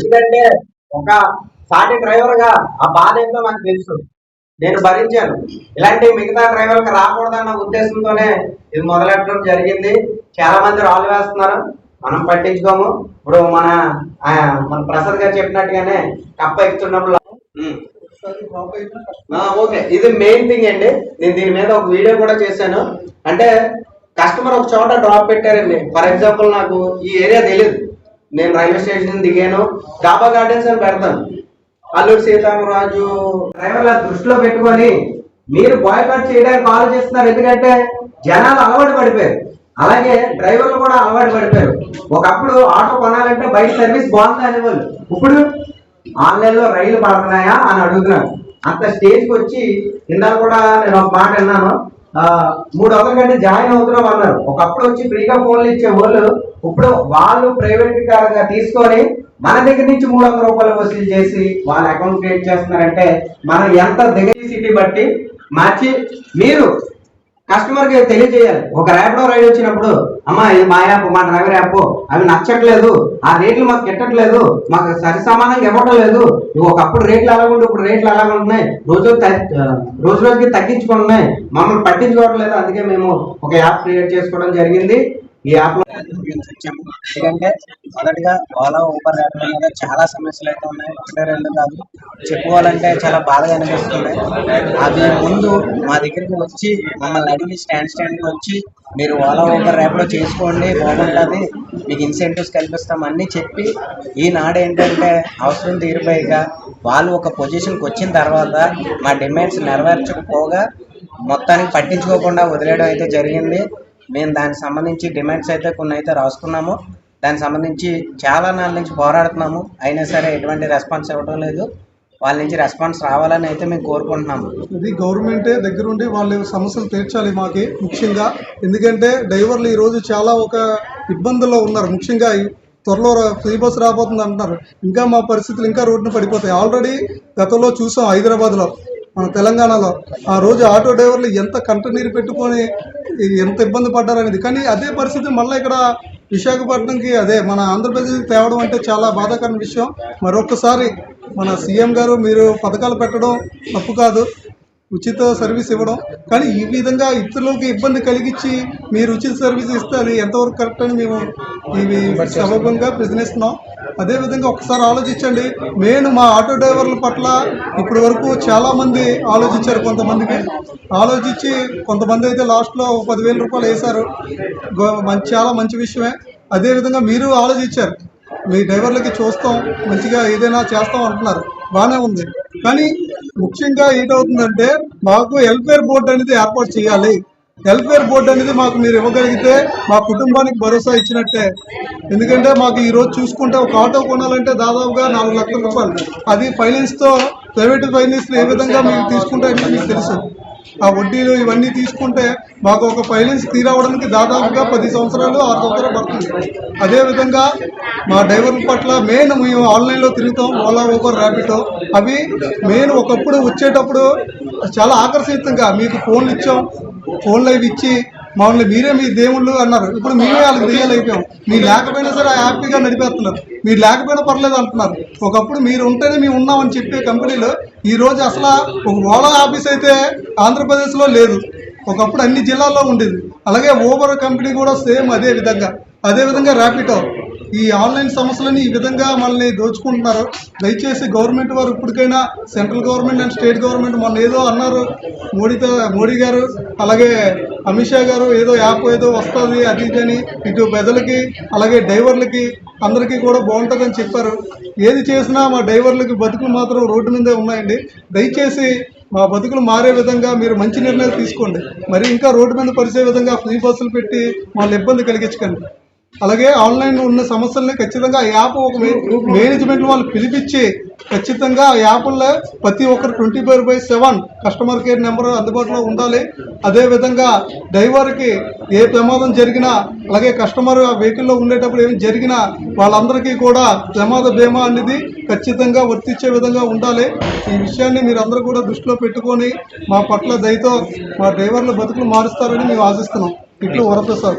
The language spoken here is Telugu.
ఎందుకంటే ఒక సాటి డ్రైవర్గా ఆ బాధ ఏంటో నాకు తెలుసు. నేను భరించాను. ఇలాంటి మిగతా డ్రైవర్లకు రాకూడదన్న ఉద్దేశంతోనే ఇది మొదలెట్టడం జరిగింది. చాలా మంది రాళ్ళు వేస్తున్నారు. మనం పట్టించుకోము. ఇప్పుడు మన ఆ, మన ప్రసాద్ గారు చెప్పినట్టుగానే కప్ప ఎక్కుతున్నప్పుడు ఓకే. ఇది మెయిన్ థింగ్ అండి. నేను దీని మీద ఒక వీడియో కూడా చేశాను. అంటే కస్టమర్ ఒక చోట డ్రాప్ పెట్టారండి. ఫర్ ఎగ్జాంపుల్ నాకు ఈ ఏరియా తెలియదు నేను రైల్వే స్టేషన్ దిగాను. డాబా గార్డెన్స్ అని పెడతాను. అల్లూరు సీతారామరాజు డ్రైవర్ల దృష్టిలో పెట్టుకొని మీరు బాయ్కాట్ చేయడానికి ఆలోచిస్తున్నారు ఎందుకంటే జనాలు అలవాటు పడిపోయారు. అలాగే డ్రైవర్లు కూడా అలవాటు పడిపోయారు. ఒకప్పుడు ఆటో కొనాలంటే బయట సర్వీస్ బాగుంది అనేవాళ్ళు. ఇప్పుడు ఆన్లైన్లో రైలు పడుతున్నాయా అని అడుగుతున్నారు. అంత స్టేజ్కి వచ్చి ఇందాక కూడా నేను ఒక మాట విన్నాను. మూడు వందల కంటే జాయిన్ అవుతున్నాం అన్నారు. ఒకప్పుడు వచ్చి ఫ్రీగా ఫోన్లు ఇచ్చే వాళ్ళు ఇప్పుడు వాళ్ళు ప్రైవేట్గా తీసుకొని మన దగ్గర నుంచి మూడు వందల రూపాయలు వసూలు చేసి వాళ్ళ అకౌంట్ క్రియేట్ చేస్తున్నారంటే మనం ఎంత దగ్గర సిటీ బట్టి మార్చి మీరు కస్టమర్కి తెలియజేయాలి. ఒక ర్యాపిడో రైడ్ వచ్చినప్పుడు అమ్మా ఇది మా యాప్ మా డ్రైవర్ యాప్ అవి నచ్చట్లేదు ఆ రేట్లు మాకు గిట్టట్లేదు మాకు సరి సమానంగా ఇవ్వటం లేదు. ఒకప్పుడు రేట్లు అలాగ ఉంటే ఇప్పుడు రేట్లు అలాగ ఉంటున్నాయి. రోజు రోజు రోజుకి తగ్గించుకుంటున్నాయి మమ్మల్ని పట్టించుకోవట్లేదు అందుకే మేము ఒక యాప్ క్రియేట్ చేసుకోవడం జరిగింది. ఈ యాప్లో వచ్చాము ఎందుకంటే మొదటిగా ఓలా ఊబర్ యాప్ల మీద చాలా సమస్యలు అయితే ఉన్నాయి. ఒకటే రెండు కాదు చెప్పుకోవాలంటే చాలా బాధగా అనిపిస్తుంది. అవి ముందు మా దగ్గరికి వచ్చి మమ్మల్ని అడిగి స్టాండ్ స్టాండ్కి వచ్చి మీరు ఓలా ఊబర్ ర్యాప్లో చేసుకోండి బాగుంటుంది మీకు ఇన్సెంటివ్స్ కల్పిస్తాం అన్నీ చెప్పి ఈనాడు ఏంటంటే అవసరం తీరిపోయిగా వాళ్ళు ఒక పొజిషన్కి వచ్చిన తర్వాత మా డిమాండ్స్ నెరవేర్చకపోగా మొత్తానికి పట్టించుకోకుండా వదిలేయడం అయితే జరిగింది. మేము దానికి సంబంధించి డిమాండ్స్ అయితే కొన్ని అయితే రాసుకున్నాము దానికి సంబంధించి చాలా నాళ్ళ నుంచి పోరాడుతున్నాము. అయినా సరే ఎటువంటి రెస్పాన్స్ ఇవ్వడం లేదు. వాళ్ళ నుంచి రెస్పాన్స్ రావాలని అయితే మేము కోరుకుంటున్నాము. ఇది గవర్నమెంటే దగ్గరుండి వాళ్ళ సమస్యలు తీర్చాలి మాకి ముఖ్యంగా. ఎందుకంటే డ్రైవర్లు ఈరోజు చాలా ఒక ఇబ్బందుల్లో ఉన్నారు. ముఖ్యంగా త్వరలో ఫ్రీ బస్ రాబోతుంది అంటున్నారు. ఇంకా మా పరిస్థితులు ఇంకా రోడ్డున పడిపోతాయి. ఆల్రెడీ గతంలో చూసాం హైదరాబాద్లో. మన తెలంగాణలో ఆ రోజు ఆటో డ్రైవర్లు ఎంత కంటనీరు పెట్టుకొని ఎంత ఇబ్బంది పడ్డారనేది. కానీ అదే పరిస్థితి మళ్ళీ ఇక్కడ విశాఖపట్నంకి అదే మన ఆంధ్రప్రదేశ్కి తేవడం అంటే చాలా బాధాకరమైన విషయం. మరొకసారి మన సీఎం గారు మీరు పథకాలు పెట్టడం తప్పు కాదు. ఉచిత సర్వీస్ ఇవ్వడం. కానీ ఈ విధంగా ఇతరులకు ఇబ్బంది కలిగించి మీరు ఉచిత సర్వీస్ ఇస్తే అది ఎంతవరకు కరెక్ట్ అని మేము ఇవి సమగ్రంగా ప్రశ్నిస్తున్నాం. అదేవిధంగా ఒకసారి ఆలోచించండి. మెయిన్ మా ఆటో డ్రైవర్ల పట్ల ఇప్పటి వరకు చాలామంది ఆలోచించారు కొంతమందికి. ఆలోచించి కొంతమంది అయితే లాస్ట్లో ఒక పదివేల రూపాయలు వేశారు. గో- మంచి చాలా మంచి విషయమే. అదేవిధంగా మీరు ఆలోచించారు. మీ డ్రైవర్లకి చూస్తాం. మంచిగా ఏదైనా చేస్తాం అంటున్నారు. బాగానే ఉంది. కానీ ముఖ్యంగా ఏంటవుతుందంటే మాకు వెల్ఫేర్ బోర్డు అనేది ఏర్పాటు చేయాలి. వెల్ఫేర్ బోర్డు అనేది మాకు మీరు ఇవ్వగలిగితే మా కుటుంబానికి భరోసా ఇచ్చినట్టే. ఎందుకంటే మాకు ఈరోజు చూసుకుంటే ఒక ఆటో కొనాలంటే దాదాపుగా నాలుగు లక్షల రూపాయలు. అది ఫైనాన్స్తో ప్రైవేట్ ఫైనాన్స్ ఏ విధంగా మీరు తీసుకుంటారని మీకు తెలుసు. ఆ వడ్డీలు ఇవన్నీ తీసుకుంటే మాకు ఒక ఫైనాన్స్ తీరవడానికి దాదాపుగా పది సంవత్సరాలు ఆరు సంవత్సరాలు పడుతుంది. అదేవిధంగా మా డ్రైవర్ల పట్ల మెయిన్ మేము ఆన్లైన్లో తిరుగుతాం ఓలా ఊబర్ ర్యాపిడో అవి మెయిన్ ఒకప్పుడు వచ్చేటప్పుడు చాలా ఆకర్షితంగా మీకు ఫోన్లు ఇచ్చాం ఫోన్లు అవి ఇచ్చి మమ్మల్ని మీరే మీ దేవుళ్ళు అన్నారు. ఇప్పుడు మేమే వాళ్ళకి దెయ్యాలు అయిపోయాం. మీరు లేకపోయినా సరే హ్యాపీగా నడిపేస్తున్నారు. మీరు లేకపోయినా పర్లేదు అంటున్నారు. ఒకప్పుడు మీరు ఉంటేనే మేము ఉన్నామని చెప్పే కంపెనీలు ఈరోజు అసలు ఒక ఓలా ఆఫీస్ అయితే ఆంధ్రప్రదేశ్లో లేదు. ఒకప్పుడు అన్ని జిల్లాల్లో ఉండేది. అలాగే ఓబర్ కంపెనీ కూడా సేమ్ అదే విధంగా. అదే విధంగా ఈ ఆన్లైన్ సమస్యలని ఈ విధంగా మనల్ని దోచుకుంటున్నారు. దయచేసి గవర్నమెంట్ వారు ఇప్పటికైనా central government and state government మొన్న ఏదో అన్నారు. మోడీతో మోడీ గారు అలాగే అమిత్ షా గారు ఏదో యాప్ ఏదో వస్తుంది అది అని ఇటు ప్రజలకి అలాగే డ్రైవర్లకి అందరికీ కూడా బాగుంటుందని చెప్పారు. ఏది చేసినా మా డ్రైవర్లకి బతుకులు మాత్రం రోడ్డు మీదే ఉన్నాయండి. దయచేసి మా బతుకులు మారే విధంగా మీరు మంచి నిర్ణయాలు తీసుకోండి. మరి ఇంకా రోడ్డు మీద పరిచే విధంగా ఫ్రీ బస్సులు పెట్టి మళ్ళీ ఇబ్బంది కలిగించకండి. అలాగే ఆన్లైన్ ఉన్న సమస్యల్ని ఖచ్చితంగా ఆ యాప్ ఒక మే- మేనేజ్మెంట్ వాళ్ళు పిలిపించి ఖచ్చితంగా ఆ యాప్లో ప్రతి ఒక్కరు twenty four by seven customer care number అందుబాటులో ఉండాలి. అదేవిధంగా డ్రైవర్కి ఏ ప్రమాదం జరిగినా అలాగే కస్టమర్ వెహికల్లో ఉండేటప్పుడు ఏమి జరిగినా వాళ్ళందరికీ కూడా ప్రమాద బీమా అనేది ఖచ్చితంగా వర్తించే విధంగా ఉండాలి. ఈ విషయాన్ని మీరు అందరూ కూడా దృష్టిలో పెట్టుకొని మా పట్ల దయతో మా డ్రైవర్ల బతుకులు మారుస్తారని మేము ఆశిస్తున్నాం. ఇట్లు వరప్రసాద్.